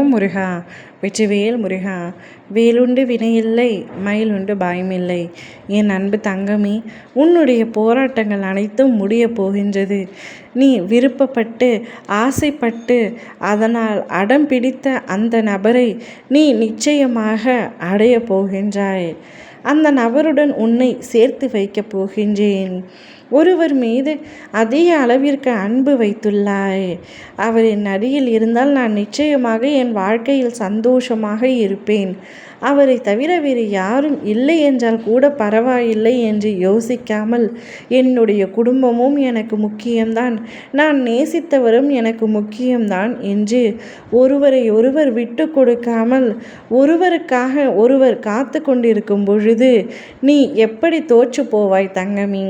ஓம் முருகா வெற்றிவேல் முருகா வேலுண்டு வினையில்லை மயிலுண்டு பயமில்லை. என் அன்பு தங்கமே உன்னுடைய போராட்டங்கள் அனைத்தும் முடிய போகின்றது. நீ விருப்பப்பட்டு ஆசைப்பட்டு அதனால் அடம் பிடித்த அந்த நபரை நீ நிச்சயமாக அடைய போகின்றாய். அந்த நபருடன் உன்னை சேர்த்து வைக்கப் போகின்றேன். ஒருவர் மீது அதிக அளவிற்கு அன்பு வைத்துள்ளாய். அவர் என் அடியில் இருந்தால் நான் நிச்சயமாக என் வாழ்க்கையில் சந்தோஷமாக இருப்பேன். அவரை தவிர வேறு யாரும் இல்லை என்றால் கூட பரவாயில்லை என்று யோசிக்காமல் என்னுடைய குடும்பமும் எனக்கு முக்கியம்தான். நான் நேசித்தவரும் எனக்கு முக்கியம்தான் என்று ஒருவரை ஒருவர் விட்டு கொடுக்காமல் ஒருவருக்காக ஒருவர் காத்து கொண்டிருக்கும் பொழுது நீ எப்படி தோற்று போவாய் தங்கமி?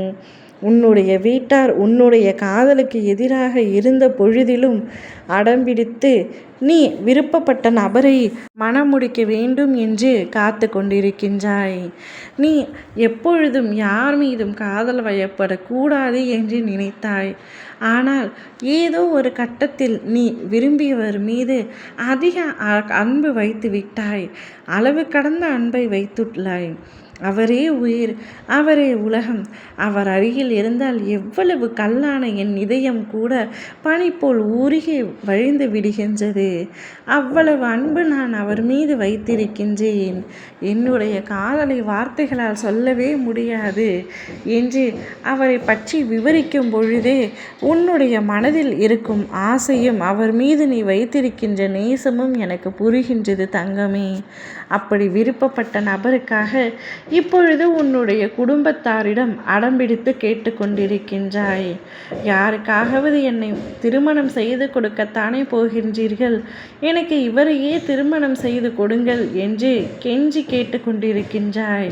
உன்னுடைய வீட்டார் உன்னுடைய காதலுக்கு எதிராக இருந்த பொழுதிலும் அடம்பிடித்து நீ விருப்பப்பட்ட நபரை மணமுடிக்க வேண்டும் என்று காத்து கொண்டிருக்கின்றாய் நீ எப்பொழுதும் யார் மீதும் காதல் வயப்படக்கூடாது என்று நினைத்தாய். ஆனால் ஏதோ ஒரு கட்டத்தில் நீ விரும்பியவர் மீது அதிக அன்பு வைத்து விட்டாய். அளவு கடந்த அன்பை வைத்துள்ளாய். அவரே உயிர் அவரே உலகம். அவர் அருகில் இருந்தால் எவ்வளவு கல்லான என் இதயம் கூட பனி போல் ஊருகே வழிந்து விடுகின்றது. அவ்வளவு அன்பு நான் அவர் மீது வைத்திருக்கின்றேன். என்னுடைய காதலை வார்த்தைகளால் சொல்லவே முடியாது. என்று அவரை பற்றி விவரிக்கும் பொழுதே உன்னுடைய மனதில் இருக்கும் ஆசையும் அவர் மீது நீ வைத்திருக்கின்ற நேசமும் எனக்கு புரிகின்றது தங்கமே. அப்படி விருப்பப்பட்ட நபருக்காக இப்பொழுது உன்னுடைய குடும்பத்தாரிடம் அடம்பிடித்து கேட்டுக்கொண்டிருக்கின்றாய் யாருக்காகவது என்னை திருமணம் செய்து கொடுக்கத்தானே போகின்றீர்கள்? எனக்கு இவரையே திருமணம் செய்து கொடுங்கள் என்று கெஞ்சி கேட்டுக்கொண்டிருக்கின்றாய்.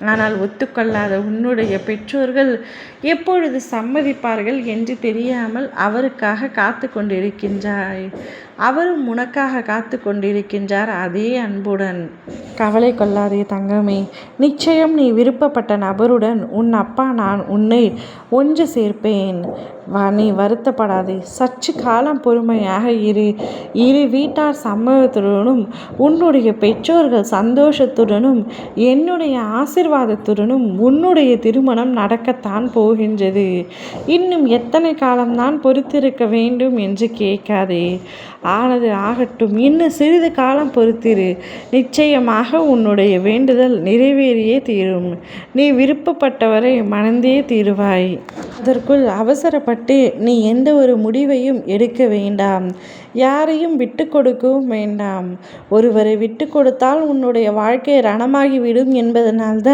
ஆனால் ஒத்துக்கொள்ளாத உன்னுடைய பெற்றோர்கள் எப்பொழுது சம்மதிப்பார்கள் என்று தெரியாமல் அவருக்காக காத்து கொண்டிருக்கின்றாய். அவரும் உனக்காக காத்து கொண்டிருக்கின்றார் அதே அன்புடன். கவலை கொள்ளாதே தங்கமே. நிச்சயம் நீ விருப்பப்பட்ட நபருடன் உன் அப்பா நான் உன்னை ஒன்று சேர்ப்பேன். வா நீ வருத்தப்படாதே. சற்று காலம் பொறுமையாக இரு. இரு வீட்டார் சம்மதத்துடனும் உன்னுடைய பெற்றோர்கள் சந்தோஷத்துடனும் என்னுடைய ஆசிர்வாதத்துடனும் உன்னுடைய திருமணம் நடக்கத்தான் போகின்றது. இன்னும் எத்தனை காலம்தான் பொறுத்திருக்க வேண்டும் என்று கேட்காதே. ஆனது ஆகட்டும் இன்னும் சிறிது காலம் பொறுத்திரு. நிச்சயமாக உன்னுடைய வேண்டுதல் நிறைவேறியே தீரும். நீ விருப்பப்பட்டவரை மணந்தே தீருவாய். அதற்குள் அவசரப்பட்டு நீ எந்த ஒரு முடிவையும் எடுக்க வேண்டாம். யாரையும் விட்டு கொடுக்கவும் வேண்டாம். ஒருவரை விட்டு கொடுத்தால் உன்னுடைய வாழ்க்கை ரணமாகிவிடும் என்பதனால்தான்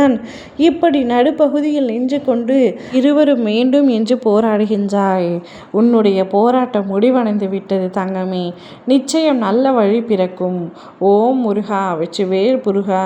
இப்படி நடுப்பகுதியில் நின்று கொண்டு இருவரும் வேண்டும் என்று போராடுகின்றாய். உன்னுடைய போராட்டம் முடிவடைந்து விட்டது தங்கமே. நிச்சயம் நல்ல வழி பிறக்கும். ஓம் முருகா வெற்றி வேல் புருகா